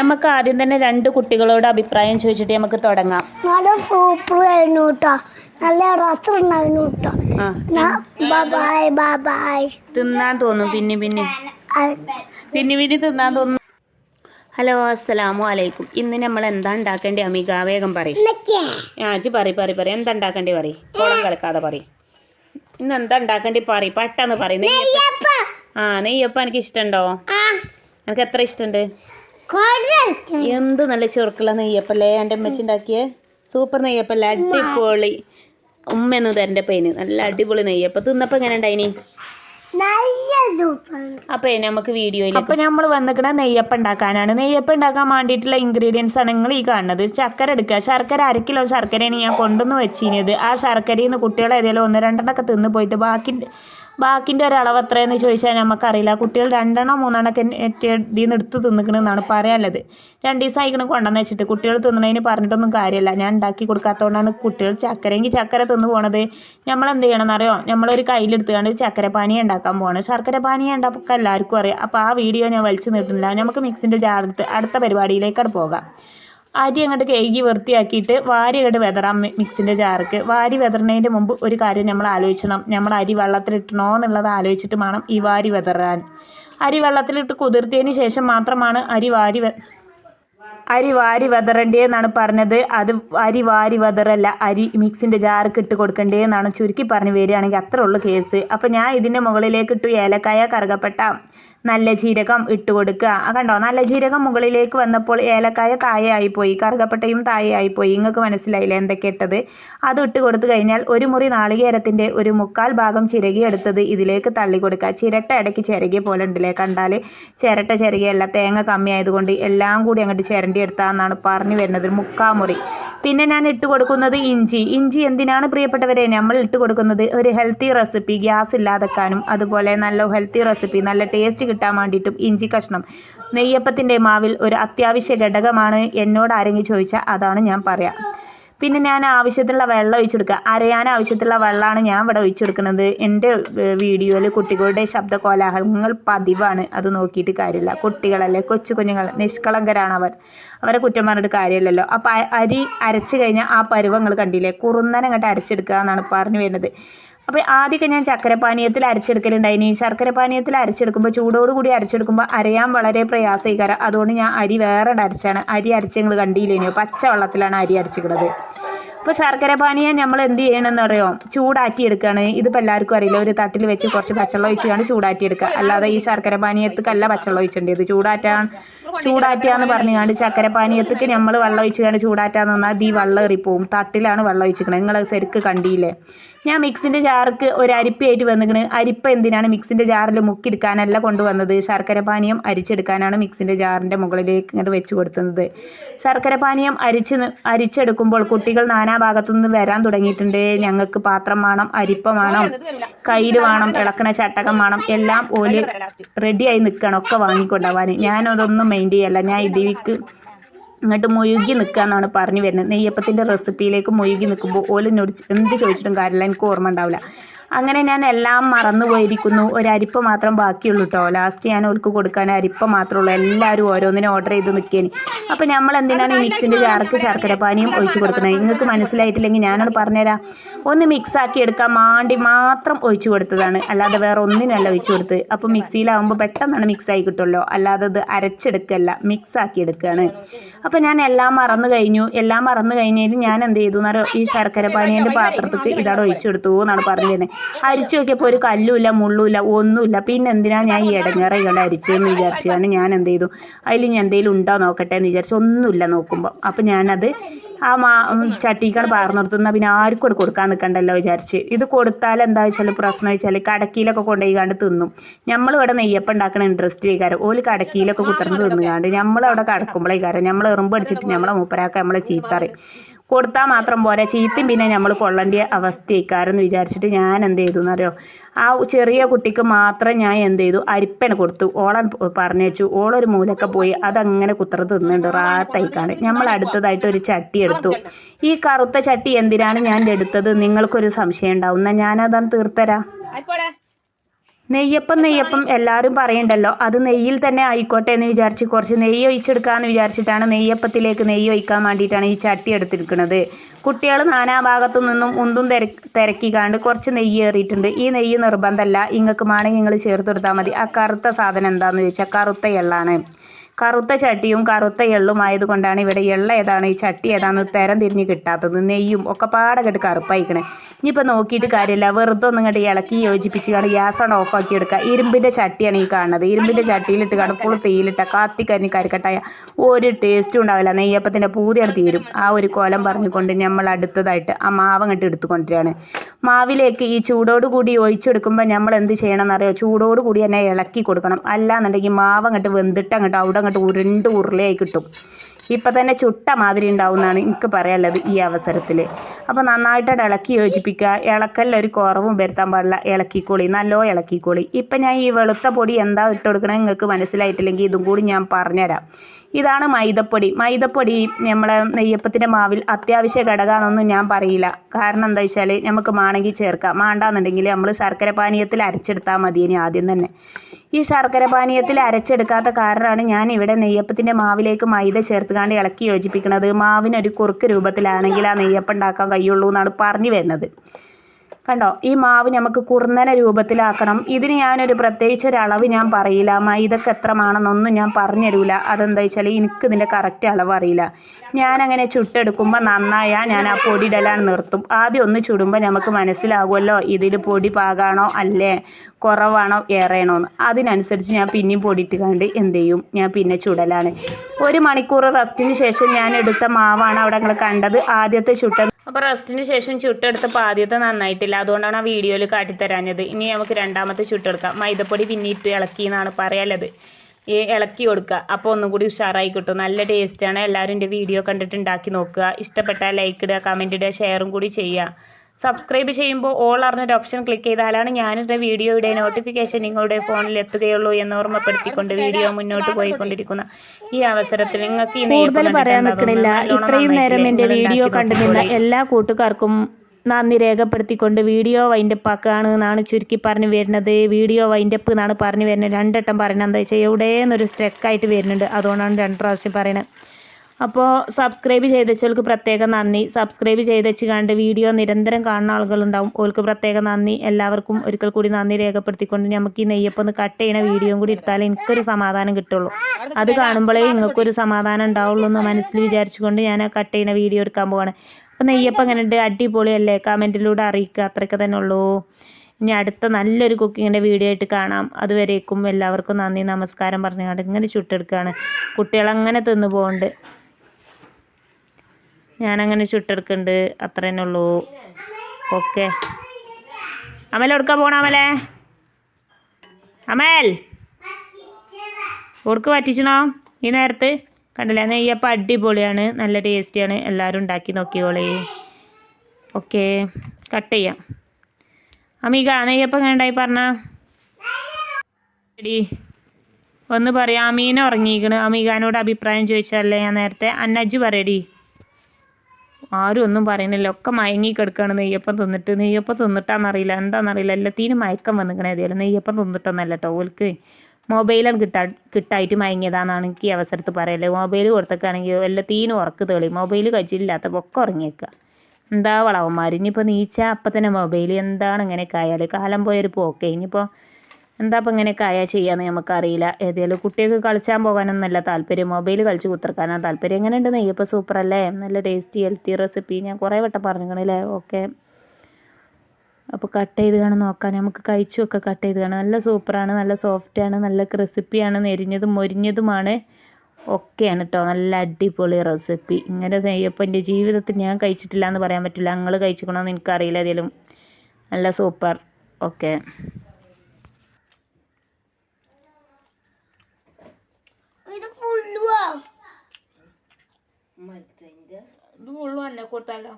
നമുക്ക് ആദ്യം തന്നെ രണ്ട് കുട്ടികളോട് അഭിപ്രായം ചോദിച്ചിട്ട് നമുക്ക് തുടങ്ങാം. നല്ല സൂപ്പർ ആയിരുന്നു കേട്ടോ നല്ല രസമുണ്ടായിരുന്നു കേട്ടോ ബൈ ബായ് തിന്നാൻ തോന്നും. പിന്നെ പിന്നെ. പിന്നെ പിന്നെ തിന്നാൻ തോന്നും. ഹലോ അസ്സലാമു അലൈക്കും. ഇന്ന് നമ്മൾ എന്താ ഉണ്ടാക്കേണ്ടി? അമിക വേഗം പറയും. ആജി അജി പറയും പറയും പറയും. എന്താ ഉണ്ടാക്കേണ്ടി പറയും? കുളം കലക്കാതെ പറയും. ഇന്ന് എന്താ ഉണ്ടാക്കേണ്ടി പറ പെട്ടെന്ന് പറയും. നെയ്യപ്പ. ആ നെയ്യപ്പ എനിക്ക് ഇഷ്ടമുണ്ടോ എനിക്ക് എത്ര ഇഷ്ടമുണ്ട്? എന്ത് നല്ല ചെറുക്കുള്ള നെയ്യപ്പല്ലേ എന്റെ അമ്മച്ചി ഉണ്ടാക്കിയേ? സൂപ്പർ നെയ്യപ്പല്ലേ അടിപൊളി. ഉമ്മയൊന്നും തരന്റെ പേന്. നല്ല അടിപൊളി നെയ്യപ്പം. തിന്നപ്പോൾ എങ്ങനെ ഉണ്ടായിനി? അപ്പൊ നമുക്ക് വീഡിയോയിൽ അപ്പൊ നമ്മൾ വന്നിക്കണ നെയ്യപ്പം ഉണ്ടാക്കാനാണ്. നെയ്യപ്പം ഉണ്ടാക്കാൻ വേണ്ടിയിട്ടുള്ള ഇൻഗ്രീഡിയൻസ് ആണ് നിങ്ങൾ ഈ കാണുന്നത്. ചക്കര എടുക്കുക. ശർക്കര അര കിലോ ശർക്കരയാണ് ഞാൻ കൊണ്ടുവന്ന് വെച്ചിരുന്നത്. ആ ശർക്കരയിൽ നിന്ന് കുട്ടികളെ ഏതെങ്കിലും ഒന്ന് രണ്ടെണ്ണമൊക്കെ തിന്ന് പോയിട്ട് ബാക്കി ബാക്കിന്റെ ഒരളവ് എത്രയെന്ന് ചോദിച്ചാൽ നമുക്കറിയില്ല. കുട്ടികൾ രണ്ടെണ്ണോ മൂന്നെണ്ണമൊക്കെ ഇതിൽ നിന്ന് എടുത്ത് തിന്നിക്കണമെന്നാണ് പറയാനുള്ളത്. രണ്ട് ദിവസം ആയിക്കണം കൊണ്ടെന്ന് വെച്ചിട്ട് കുട്ടികൾ തിന്നണതിന് പറഞ്ഞിട്ടൊന്നും കാര്യമില്ല ഞാൻ ഉണ്ടാക്കി കൊടുക്കാത്തതുകൊണ്ടാണ് കുട്ടികൾ ചക്കരയെങ്കിൽ ചക്കര തിന്ന് പോണത്. നമ്മൾ എന്ത് ചെയ്യണമെന്നറിയോ നമ്മളൊരു കയ്യിലെടുത്തുകൊണ്ട് ചക്കര പാനീയം ഉണ്ടാക്കാൻ പോവാണ്. ശർക്കര പാനീയം ഉണ്ടാക്കാൻ എല്ലാവർക്കും അറിയാം. അപ്പോൾ ആ വീഡിയോ ഞാൻ വലിച്ചു നീട്ടുന്നില്ല. നമുക്ക് മിക്സിന്റെ ജാറെടുത്ത് അടുത്ത പരിപാടിയിലേക്കാണ് പോകാം. അരി അങ്ങോട്ട് കഴുകി വൃത്തിയാക്കിയിട്ട് വാരി അങ്ങോട്ട് വെതറാം മിക്സിന്റെ ജാർക്ക്. വാരി വെതറുന്നതിന്റെ മുമ്പ് ഒരു കാര്യം നമ്മൾ ആലോചിക്കണം നമ്മൾ അരി വെള്ളത്തിലിട്ടണോ എന്നുള്ളത് ആലോചിച്ചിട്ട് വേണം ഈ വാരി വെതറാൻ. അരി വെള്ളത്തിലിട്ട് കുതിർത്തിയതിന് ശേഷം മാത്രമാണ് അരി വാരി അരി വാരി വെതറണ്ടേന്നാണ് പറഞ്ഞത്. അത് അരി വാരി വെതറല്ല. അരി മിക്സിന്റെ ജാർക്ക് ഇട്ട് കൊടുക്കണ്ടേന്നാണ് ചുരുക്കി പറഞ്ഞു വരികയാണെങ്കിൽ അത്രേ ഉള്ളൂ കേസ്. അപ്പോൾ ഞാൻ ഇതിന്റെ മുകളിലേക്ക് ഇട്ടു. ഏലക്കായ കറുകപ്പെട്ട നല്ല ജീരകം ഇട്ട് കൊടുക്കുക. കണ്ടോ? നല്ല ജീരകം മുകളിലേക്ക് വന്നപ്പോൾ ഏലക്കായ താഴെയായിപ്പോയി. കറുകപ്പട്ടയും താഴെയായിപ്പോയി. നിങ്ങൾക്ക് മനസ്സിലായില്ല എന്തൊക്കെ ഇട്ടത് അത് ഇട്ട് കൊടുത്തു കഴിഞ്ഞാൽ ഒരു മുറി നാളികേരത്തിന്റെ ഒരു മുക്കാൽ ഭാഗം ചിരകിയെടുത്തത് ഇതിലേക്ക് തള്ളി കൊടുക്കുക. ചിരട്ട ഇടയ്ക്ക് ചിരകിയ പോലെ ഉണ്ടല്ലേ? കണ്ടാൽ ചിരട്ട ചിരകിയല്ല തേങ്ങ കമ്മിയായതുകൊണ്ട് എല്ലാം കൂടി അങ്ങോട്ട് ചിരണ്ടി എടുത്താന്നാണ് പറഞ്ഞു വരുന്നത് മുക്കാൽ മുറി. പിന്നെ ഞാൻ ഇട്ട് കൊടുക്കുന്നത് ഇഞ്ചി. ഇഞ്ചി എന്തിനാണ് പ്രിയപ്പെട്ടവരെ? നമ്മൾ ഇട്ട് കൊടുക്കുന്നത് ഒരു ഹെൽത്തി റെസിപ്പി. ഗ്യാസ് ഇല്ലാതെക്കാനും അതുപോലെ നല്ല ഹെൽത്തി റെസിപ്പി നല്ല ടേസ്റ്റ് കിട്ടാൻ വേണ്ടിയിട്ടും ഇഞ്ചി കഷ്ണം. നെയ്യപ്പത്തിന്റെ മാവിൽ ഒരു അത്യാവശ്യ ഘടകമാണ് എന്നോട് ആരെങ്കിലും ചോദിച്ചാൽ അതാണ് ഞാൻ പറയാം. പിന്നെ ഞാൻ ആവശ്യത്തിനുള്ള വെള്ളം ഒഴിച്ചു കൊടുക്കുക. അരയാൻ ആവശ്യത്തിലുള്ള വെള്ളമാണ് ഞാൻ ഇവിടെ ഒഴിച്ചു കൊടുക്കുന്നത്. എന്റെ വീഡിയോയിൽ കുട്ടികളുടെ ശബ്ദ കോലാഹലങ്ങൾ പതിവാണ്. അത് നോക്കിയിട്ട് കാര്യമില്ല. കുട്ടികളല്ലേ? കൊച്ചു കുഞ്ഞുങ്ങൾ. നിഷ്കളങ്കരാണ് അവർ അവരെ കുറ്റം പറഞ്ഞിട്ട് കാര്യമില്ലല്ലോ. അപ്പോൾ അരി അരച്ചു കഴിഞ്ഞാൽ ആ പരുവങ്ങൾ കണ്ടില്ലേ? കുറുന്നനങ്ങട്ട് അരച്ചെടുക്കുക എന്നാണ് പറഞ്ഞു വരുന്നത്. അപ്പോൾ ആദ്യമൊക്കെ ഞാൻ ചക്കരപ്പാനീയത്തിൽ അരച്ചെടുക്കലുണ്ടായിനി. ശർക്കരപാനീയത്തിൽ അരച്ചെടുക്കുമ്പോൾ ചൂടോട് കൂടി അരച്ചെടുക്കുമ്പോൾ അരയാൻ വളരെ പ്രയാസകരം. അതുകൊണ്ട് ഞാൻ അരി വേറെ അരച്ചാണ്. അരി അരച്ച് നിങ്ങൾ കണ്ടില്ലേനോ? പച്ച വെള്ളത്തിലാണ് അരി അരച്ചിട്ടുള്ളത് അപ്പോൾ ശർക്കര പാനീയം നമ്മൾ എന്ത് ചെയ്യണമെന്ന് അറിയോ ചൂടാറ്റി എടുക്കുകയാണ് ഇതിപ്പോൾ എല്ലാവർക്കും അറിയില്ല ഒരു തട്ടിൽ വെച്ച് കുറച്ച് പച്ചവെള്ളം ഒഴിച്ചാണ് ചൂടാറ്റി എടുക്കുക അല്ലാതെ ഈ ശർക്കര പാനീയത്തിക്കല്ല പച്ചവെള്ളം ഒഴിച്ചിട്ടുണ്ട് ചൂടാറ്റാൻ ചൂടാറ്റാന്ന് പറഞ്ഞുകൊണ്ട് ശർക്കര പാനീയത്തിക്ക് നമ്മൾ വെള്ളം ഒഴിച്ചുകൊണ്ട് പറഞ്ഞാൽ അത് ഈ വെള്ളം എറിപ്പോവും. തട്ടിലാണ് വെള്ളം ഒഴിച്ചിരിക്കണത്. നിങ്ങൾ ശരിക്ക് കണ്ടില്ലേ? ഞാൻ മിക്സിന്റെ ജാർക്ക് ഒരു അരിപ്പയായിട്ട് വന്നിക്കണ്. അരിപ്പ എന്തിനാണ് മിക്സിന്റെ ജാറിൽ മുക്കിയെടുക്കാനല്ല കൊണ്ടുവന്നത്? ശർക്കര പാനീയം അരിച്ചെടുക്കാനാണ് മിക്സിന്റെ ജാറിന്റെ മുകളിലേക്ക് ഇങ്ങോട്ട് വെച്ച് കൊടുക്കുന്നത് ശർക്കര പാനീയം അരിച്ച് അരിച്ചെടുക്കുമ്പോൾ കുട്ടികൾ നാനാഭാഗത്തു നിന്ന് വരാൻ തുടങ്ങിയിട്ടുണ്ട്. ഞങ്ങൾക്ക് പാത്രം വേണം അരിപ്പ വേണം കയ്യിൽ വേണം ഇളക്കണ ചട്ടകം വേണം എല്ലാം ഓൽ റെഡിയായി നിൽക്കണം ഒക്കെ വാങ്ങിക്കൊണ്ടാവാൻ ഞാനതൊന്നും മൈൻഡ് ചെയ്യല്ല. ഞാൻ ഇതിലേക്ക് ഇങ്ങോട്ട് മുഴുകി നിൽക്കുക എന്നാണ് പറഞ്ഞു വരുന്നത്. നെയ്യപ്പത്തിന്റെ റെസിപ്പിയിലേക്ക് മുഴുകി നിൽക്കുമ്പോൾ ഓലിനോട് എന്ത് ചോദിച്ചിട്ടും കാര്യമില്ല. എനിക്ക് ഓർമ്മ ഉണ്ടാവില്ല. അങ്ങനെ ഞാൻ എല്ലാം മറന്നു പോയിരിക്കുന്നു. ഒരരിപ്പ് മാത്രം ബാക്കിയുള്ളൂ കേട്ടോ ലാസ്റ്റ് ഞാൻ ഓൾക്ക് കൊടുക്കാൻ അരിപ്പ് മാത്രമേ ഉള്ളൂ എല്ലാവരും ഓരോന്നിനും ഓർഡർ ചെയ്ത് നിൽക്കുകയാണ് അപ്പോൾ നമ്മൾ എന്തിനാണ് ഈ മിക്സിന്റെ ജാർക്ക് ശർക്കര പാനിയും ഒഴിച്ചു കൊടുക്കുന്നത്? നിങ്ങൾക്ക് മനസ്സിലായിട്ടില്ലെങ്കിൽ ഞാനോട് പറഞ്ഞുതരാം. ഒന്ന് മിക്സ് ആക്കി എടുക്കാൻ മാണ്ടി മാത്രം ഒഴിച്ചു കൊടുത്തതാണ്. അല്ലാതെ വേറെ ഒന്നിനല്ല ഒഴിച്ചു കൊടുത്തത് അപ്പോൾ മിക്സിയിലാവുമ്പോൾ പെട്ടെന്നാണ് മിക്സ് ആയി കിട്ടുമല്ലോ അല്ലാതെ അത് അരച്ചെടുക്കല്ല. മിക്സ് ആക്കി എടുക്കുകയാണ് അപ്പോൾ ഞാൻ എല്ലാം മറന്നു കഴിഞ്ഞു. എല്ലാം മറന്നു കഴിഞ്ഞതിൽ ഞാൻ എന്ത് ചെയ്തു എന്നറിയോ ഈ ശർക്കര പാനീയന്റെ പാത്രത്തിൽ ഇതവിടെ ഒഴിച്ചു കൊടുത്തു എന്നാണ് പറഞ്ഞു വരുന്നത് അരിച്ചു നോക്കിയപ്പോൾ ഒരു കല്ലുമില്ല മുള്ളുമില്ല ഒന്നുമില്ല. പിന്നെ എന്തിനാണ് ഞാൻ ഈ ഇടങ്ങേറ ഇങ്ങോട്ട് അരിച്ചതെന്ന് വിചാരിച്ചാണ് ഞാൻ എന്ത് ചെയ്തു? അതിൽ ഞാൻ എന്തെങ്കിലും ഉണ്ടോ നോക്കട്ടെ എന്ന് വിചാരിച്ചു ഒന്നുമില്ല നോക്കുമ്പോൾ അപ്പം ഞാനത് ആ മാ ചട്ടിക്കാണ് പാർന്നു നിർത്തുന്ന പിന്നെ ആർക്കും കൊടുക്കാൻ നിൽക്കണ്ടല്ലോ വിചാരിച്ച്. ഇത് കൊടുത്താൽ എന്താ വെച്ചാൽ പ്രശ്നം വെച്ചാൽ കടക്കിയിലൊക്കെ കൊണ്ടുപോയി കണ്ട് തിന്നും. നമ്മൾ ഇവിടെ നെയ്യപ്പം ഉണ്ടാക്കണ ഇൻട്രസ്റ്റ് ചെയ്കാരം ഓൽ കടക്കിയിലൊക്കെ കുത്തർന്ന് തിന്നുകാണ്ട് നമ്മളവിടെ കടക്കുമ്പോഴേ കാരം നമ്മൾ എറുമ്പ് അടിച്ചിട്ട് നമ്മളെ മൂപ്പരാക്ക നമ്മളെ ചീത്തറിയും കൊടുത്താൽ മാത്രം പോരാ. ചീത്തയും പിന്നെ നമ്മൾ കൊള്ളേണ്ട അവസ്ഥയ്ക്കാരെന്ന് വിചാരിച്ചിട്ട് ഞാൻ എന്ത് ചെയ്തു എന്നറിയോ? ആ ചെറിയ കുട്ടിക്ക് മാത്രം ഞാൻ എന്ത് ചെയ്തു? അരിപ്പന കൊടുത്തു. ഓളൻ പറഞ്ഞു ഓളൊരു മൂലൊക്കെ പോയി. അതങ്ങനെ കുത്തറ തിന്നുണ്ട്. റാത്തയിക്കാണ് നമ്മൾ അടുത്തതായിട്ട് ഒരു ചട്ടി എടുത്തു. ഈ കറുത്ത ചട്ടി എന്തിനാണ് ഞാൻ എടുത്തത്? നിങ്ങൾക്കൊരു സംശയം ഉണ്ടാവും. എന്നാൽ ഞാനതാണ് തീർത്തരാം. നെയ്യപ്പം നെയ്യപ്പം എല്ലാവരും പറയണ്ടല്ലോ. അത് നെയ്യിൽ തന്നെ ആയിക്കോട്ടെ എന്ന് വിചാരിച്ച് കുറച്ച് നെയ്യ് ഒഴിച്ചെടുക്കാമെന്ന് വിചാരിച്ചിട്ടാണ് നെയ്യപ്പത്തിലേക്ക് നെയ്യ് ഒഴിക്കാൻ വേണ്ടിയിട്ടാണ് ഈ ചട്ടി എടുത്തിരിക്കുന്നത്. കുട്ടികൾ നാനാഭാഗത്തു നിന്നും ഉന്തും തിര തിരക്കിക്കാണ്ട് കുറച്ച് നെയ്യ് ഏറിയിട്ടുണ്ട് ഈ നെയ്യ് നിർബന്ധമല്ല ഇങ്ങൾക്ക് വേണമെങ്കിൽ നിങ്ങൾ ചേർത്ത് കൊടുത്താൽ മതി. ആ കറുത്ത സാധനം എന്താണെന്ന് ചോദിച്ചാൽ കറുത്ത എള്ളാണ്. കറുത്ത ചട്ടിയും കറുത്ത എള്ളും ആയതുകൊണ്ടാണ് ഇവിടെ എള്ള ഏതാണ് ഈ ചട്ടി ഏതാണെന്ന് തരം തിരിഞ്ഞ് കിട്ടാത്തത്. നെയ്യും ഒക്കെ പാടെ കെട്ട് കറുപ്പായിക്കണേ. ഇനിയിപ്പോൾ നോക്കിയിട്ട് കാര്യമില്ല. വെറുതെ ഒന്നും ഇങ്ങോട്ട് ഇളക്കി യോജിപ്പിച്ച് കാണും. ഗ്യാസാണ് ഓഫാക്കി എടുക്കുക. ഇരുമ്പിന്റെ ചട്ടിയാണ് ഈ കാണുന്നത്. ഇരുമ്പിന്റെ ചട്ടിയിലിട്ട് കാണും. ഫുൾ തീയിലിട്ട കാത്തിക്കരിഞ്ഞ് കരിക്കട്ടായ ഒരു ടേസ്റ്റും ഉണ്ടാവില്ല. നെയ്യപ്പത്തിന്റെ പൂതിയാണ് തീരും. ആ ഒരു കോലം പറഞ്ഞുകൊണ്ട് നമ്മൾ അടുത്തതായിട്ട് ആ മാവ് അങ്ങോട്ട് എടുത്തുകൊണ്ടിരിക്കുകയാണ്. മാവിലേക്ക് ഈ ചൂടോട് കൂടി ഒഴിച്ചെടുക്കുമ്പോൾ നമ്മൾ എന്ത് ചെയ്യണം എന്നറിയോ? ചൂടോട് കൂടി തന്നെ ഇളക്കി കൊടുക്കണം. അല്ലാന്നുണ്ടെങ്കിൽ മാവ് അങ്ങോട്ട് വെന്തിട്ട് അങ്ങോട്ട് അവിടെ അങ്ങോട്ട് ഉരുണ്ട് ഉരുളയായി കിട്ടും. ഇപ്പം തന്നെ ചുട്ട മാതിരി ഉണ്ടാവുമെന്നാണ് എനിക്ക് പറയാനുള്ളത് ഈ അവസരത്തിൽ അപ്പോൾ നന്നായിട്ട് ഇളക്കി യോജിപ്പിക്കുക. ഇളക്കലിൽ ഒരു കുറവും വരുത്താൻ പാടില്ല. ഇളക്കിക്കോളി. നല്ലോ ഇളക്കിക്കോളി. ഇപ്പം ഞാൻ ഈ വെളുത്ത പൊടി എന്താ ഇട്ട് കൊടുക്കണത് നിങ്ങൾക്ക് മനസ്സിലായിട്ടില്ലെങ്കിൽ ഇതും കൂടി ഞാൻ പറഞ്ഞുതരാം. ഇതാണ് മൈദപ്പൊടി. മൈദപ്പൊടി നമ്മളെ നെയ്യപ്പത്തിന്റെ മാവിൽ അത്യാവശ്യ ഘടകമാണെന്നൊന്നും ഞാൻ പറയില്ല. കാരണം എന്താ വെച്ചാൽ നമുക്ക് മാണെങ്കിൽ ചേർക്കാം. മാണ്ടാന്നുണ്ടെങ്കിൽ നമ്മൾ ശർക്കര പാനീയത്തിൽ അരച്ചെടുത്താൽ മതി ഇനി ആദ്യം തന്നെ. ഈ ശർക്കര പാനീയത്തിൽ അരച്ചെടുക്കാത്ത കാരണമാണ് ഞാൻ ഇവിടെ നെയ്യപ്പത്തിന്റെ മാവിലേക്ക് മൈദ ചേർത്തുകാണ്ട് ഇളക്കി യോജിപ്പിക്കുന്നത് മാവിനൊരു കുറുക്ക് രൂപത്തിലാണെങ്കിൽ ആ നെയ്യപ്പം ഉണ്ടാക്കാൻ കഴിയുള്ളൂ എന്നാണ് പറഞ്ഞു വരുന്നത്. കണ്ടോ? ഈ മാവ് നമുക്ക് കുറുന്നന രൂപത്തിലാക്കണം. ഇതിന് ഞാനൊരു പ്രത്യേകിച്ച് ഒരു അളവ് ഞാൻ പറയില്ല. മൈദക്ക് എത്രമാണെന്നൊന്നും ഞാൻ പറഞ്ഞുതരില്ല അതെന്താ വെച്ചാൽ എനിക്ക് ഇതിന്റെ കറക്റ്റ് അളവ് അറിയില്ല. ഞാനങ്ങനെ ചുട്ടെടുക്കുമ്പോൾ നന്നായാൽ ഞാൻ ആ പൊടി ഇടലാണ് നിർത്തും. ആദ്യം ഒന്ന് ചുടുമ്പോൾ നമുക്ക് മനസ്സിലാകുമല്ലോ ഇതിൽ പൊടി പാകാണോ അല്ലേ? കുറവാണോ? ഏറെയാണോ എന്ന് അതിനനുസരിച്ച് ഞാൻ പിന്നെയും പൊടിയിട്ട് കണ്ട് എന്ത് ചെയ്യും? ഞാൻ പിന്നെ ചുടലാണ്. ഒരു മണിക്കൂർ റെസ്റ്റിന് ശേഷം ഞാൻ എടുത്ത മാവാണ് അവിടെ നിങ്ങൾ കണ്ടത്. ആദ്യത്തെ ചുട്ടത് അപ്പോൾ റെസ്റ്റിന് ശേഷം ചുട്ടെടുത്തപ്പോൾ ആദ്യത്തെ നന്നായിട്ടില്ല. അതുകൊണ്ടാണ് ആ വീഡിയോയിൽ കാട്ടിത്തരാഞ്ഞത്. ഇനി നമുക്ക് രണ്ടാമത്തെ ചുട്ടെടുക്കാം. മൈദപ്പൊടി പിന്നിട്ട് ഇളക്കി എന്നാണ് പറയാനുള്ളത്. ഈ ഇളക്കി കൊടുക്കുക. അപ്പോൾ ഒന്നും കൂടി ഉഷാറായി കിട്ടും. നല്ല ടേസ്റ്റാണ് എല്ലാവരും എന്റെ വീഡിയോ കണ്ടിട്ട് ഉണ്ടാക്കി നോക്കുക. ഇഷ്ടപ്പെട്ടാൽ ലൈക്ക് ഇടുക കമന്റ് ഇടുക ഷെയറും കൂടി ചെയ്യുക. സബ്സ്ക്രൈബ് ചെയ്യുമ്പോൾ ഓൾ അറിഞ്ഞൊരു ഓപ്ഷൻ ക്ലിക്ക് ചെയ്താലാണ് ഞാനിന്റെ വീഡിയോയുടെ നോട്ടിഫിക്കേഷൻ നിങ്ങളുടെ ഫോണിൽ എത്തുകയുള്ളൂ എന്ന് ഓർമ്മപ്പെടുത്തിക്കൊണ്ട് വീഡിയോ മുന്നോട്ട് പോയിക്കൊണ്ടിരിക്കുന്ന. ഈ അവസരത്തിൽ നിങ്ങൾക്ക് കൂടുതൽ പറയാൻ നിൽക്കണില്ല ഇത്രയും നേരം എന്റെ വീഡിയോ കണ്ടുനിന്ന എല്ലാ കൂട്ടുകാർക്കും നന്ദി രേഖപ്പെടുത്തിക്കൊണ്ട് വീഡിയോ വൈൻഡപ്പാക്കാണ് എന്നാണ് ചുരുക്കി പറഞ്ഞു വരുന്നത്. വീഡിയോ വൈൻഡപ്പ് എന്നാണ് പറഞ്ഞു വരുന്നത്. രണ്ടെട്ടം പറയുന്നത്. എന്താ വെച്ചാൽ എവിടെയെന്നൊരു സ്റ്റെക്കായിട്ട് വരുന്നുണ്ട്. അതുകൊണ്ടാണ് രണ്ട് പ്രാവശ്യം പറയുന്നത് അപ്പോൾ സബ്സ്ക്രൈബ് ചെയ്തവർക്ക് പ്രത്യേകം നന്ദി. സബ്സ്ക്രൈബ് ചെയ്തച്ച് കണ്ട് വീഡിയോ നിരന്തരം കാണുന്ന ആളുകളുണ്ടാവും. ഓൾക്ക് പ്രത്യേകം നന്ദി. എല്ലാവർക്കും ഒരിക്കൽ കൂടി നന്ദി രേഖപ്പെടുത്തിക്കൊണ്ട് നമുക്ക് ഈ നെയ്യപ്പം ഒന്ന് കട്ട് ചെയ്യുന്ന വീഡിയോയും കൂടി എടുത്താലേ എനിക്കൊരു സമാധാനം കിട്ടുള്ളൂ. അത് കാണുമ്പോഴേ നിങ്ങൾക്കൊരു സമാധാനം ഉണ്ടാവുള്ളൂ എന്ന് മനസ്സിൽ വിചാരിച്ചുകൊണ്ട് ഞാൻ കട്ട് ചെയ്യണ വീഡിയോ എടുക്കാൻ പോവാണ്. അപ്പോൾ നെയ്യപ്പം അങ്ങനെ ഉണ്ട് അടിപൊളിയല്ലേ? കമന്റിലൂടെ അറിയിക്കുക അത്രയൊക്കെ തന്നെ ഉള്ളൂ. ഇനി അടുത്ത നല്ലൊരു കുക്കിങ്ങിന്റെ വീഡിയോ ആയിട്ട് കാണാം. അതുവരേക്കും എല്ലാവർക്കും നന്ദി. നമസ്കാരം പറഞ്ഞുകൊണ്ട് ഇങ്ങനെ ചുട്ടെടുക്കുകയാണ് കുട്ടികളങ്ങനെ തിന്നു പോകുന്നുണ്ട് ഞാനങ്ങനെ ചുട്ടെടുക്കുന്നുണ്ട് അത്ര തന്നെ ഉള്ളൂ. ഓക്കെ. അമൽ എടുക്കാൻ പോണ അമലേ? അമൽ. ഓർക്ക് പറ്റിച്ചണോ? ഈ നേരത്ത്? കണ്ടില്ലേ? നെയ്യപ്പം അടിപൊളിയാണ്. നല്ല ടേസ്റ്റിയാണ്. എല്ലാവരും ഉണ്ടാക്കി നോക്കിയോളേ ഓക്കെ. കട്ട് ചെയ്യാം. അമീക നെയ്യപ്പം എങ്ങനെ ഉണ്ടായി പറഞ്ഞ? ഒന്ന് പറയാം. അമീന ഉറങ്ങിയിരിക്കണ്. അമീകാനോട് അഭിപ്രായം ചോദിച്ചല്ലേ ഞാൻ നേരത്തെ? അന്നജ് പറയടി. ആരും ഒന്നും പറയുന്നില്ല. ഒക്കെ മയങ്ങി കിടക്കുകയാണ് നെയ്യപ്പം തിന്നിട്ട്. നെയ്യപ്പം തിന്നിട്ടാണെന്നറിയില്ല എന്താണെന്നറിയില്ല എല്ലാത്തിനും മയക്കം വന്നിക്കണേ ഏതായാലും നെയ്യപ്പം തിന്നിട്ടൊന്നല്ല കേട്ടോ ഓൽക്ക് മൊബൈലാണ് കിട്ടാ കിട്ടായിട്ട് മയങ്ങിയതാണെന്നാണ് എനിക്ക് ഈ അവസരത്ത് പറയല്ലേ മൊബൈൽ കൊടുത്തേക്കാണെങ്കിൽ എല്ലാത്തിനും ഉറക്ക് തെളി മൊബൈൽ കഴിച്ചില്ലാത്തപ്പോൾ ഒക്കെ ഉറങ്ങിയേക്കുക എന്താ വളവന്മാർ ഇനിയിപ്പോൾ നീച്ച അപ്പം തന്നെ മൊബൈൽ എന്താണ് ഇങ്ങനെയൊക്കെ ആയാൽ കാലം പോയൊരു പോക്കേ. ഇനിയിപ്പോൾ എന്താ അപ്പം ഇങ്ങനെയൊക്കെ ആയാൽ ചെയ്യാന്ന് നമുക്കറിയില്ല ഏതായാലും കുട്ടികൾക്ക് കളിച്ചാൻ പോകാനൊന്നല്ല താല്പര്യം. മൊബൈൽ കളിച്ച് കുത്തിറക്കാനാണ് താല്പര്യം. എങ്ങനെയുണ്ട് നെയ്യപ്പം സൂപ്പറല്ലേ നല്ല ടേസ്റ്റി ഹെൽത്തി റെസിപ്പി ഞാൻ കുറേ വട്ടം പറഞ്ഞിരിക്കണല്ലേ ഓക്കെ അപ്പോൾ കട്ട് ചെയ്ത് കാണാൻ നോക്കാം. നമുക്ക് കഴിച്ചുമൊക്കെ കട്ട് ചെയ്ത് കാണാം. നല്ല സൂപ്പറാണ് നല്ല സോഫ്റ്റാണ് നല്ല ക്രിസിപ്പിയാണ് നെരിഞ്ഞതും മൊരിഞ്ഞതുമാണ്. ഒക്കെയാണ് കേട്ടോ നല്ല അടിപൊളി റെസിപ്പി ഇങ്ങനെ നെയ്യപ്പം എന്റെ ജീവിതത്തിൽ ഞാൻ കഴിച്ചിട്ടില്ല എന്ന് പറയാൻ പറ്റില്ല. നിങ്ങൾ കഴിച്ചിക്കണമെന്ന് എനിക്കറിയില്ല. ഏതെങ്കിലും നല്ല സൂപ്പർ ഓക്കെ ഇത് ഫുള്ളുവാ ഇത് ഫുള്ളും അല്ല